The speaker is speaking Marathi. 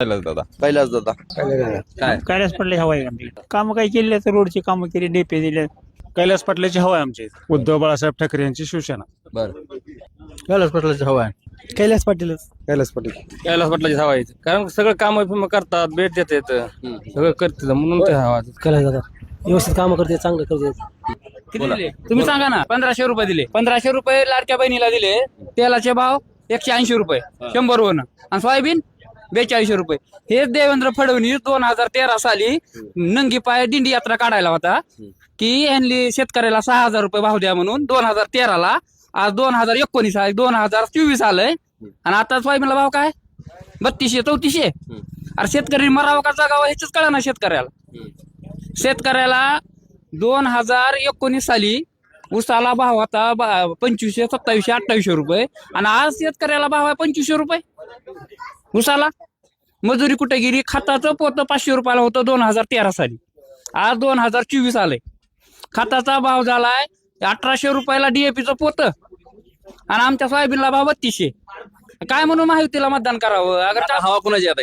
कैलास दादा. कैलास दादा. काय? कैलास पडले हवा आहे आमची. कामं काही केली तर रोडची कामं केली डेपे दिले. कैलास पाटलाची हवा आहे आमची. उद्धव बाळासाहेब ठाकरे यांची शिवसेना. बर. कैलास पाटलाची हवा आहे. कैलास पाटीलच कैलास पाटील. कैलास पाटलाची हवा आहे. कारण सगळं काम फिम करतात भेट देतात सगळं करतात म्हणून ते हवा कैलास दादा व्यवस्थित कामं करते चांगलं करते. किती दिले? तुम्ही सांगा ना. पंधराशे रुपये दिले. पंधराशे रुपये लाडक्या बहिणीला दिले. तेलाचे भाव एकशे ऐंशी रुपये शंभर वन आणि सोयाबीन? बेचाळीसशे रुपये. हे देवेंद्र फडणवीस दोन हजार तेरा साली नंगी पाय दिंडी यात्रा काढायला होता. की यांनी शेतकऱ्याला सहा हजार रुपये भाव द्या म्हणून दोन हजार तेराला आज दोन हजार एकोणीस आहे दोन हजार चोवीस आलंय. आणि आता सोयाबीनला भाव काय? बत्तीसशे चौतीसशे. अरे शेतकरी मरावं का जगावं ह्याच कळा ना शेतकऱ्याला. शेतकऱ्याला दोन हजार एकोणीस साली उसाला भाव होता पंचवीसशे सत्तावीसशे अठ्ठावीसशे रुपये. आणि आज शेतकऱ्याला भाव आहे पंचवीसशे रुपये. उसाला? मजुरी कुठे गेली? खताचं पोतं पाचशे रुपयाला होतं दोन हजार तेरा साली. आज दोन हजार चोवीस आलंय. खताचा भाव झालाय अठराशे रुपयाला डीएपीचं पोत. आणि आमच्या सोयाबीनला भाव बत्तीसशे. काय म्हणून माहितीला मतदान करावं? अगर हवा कुणाची आता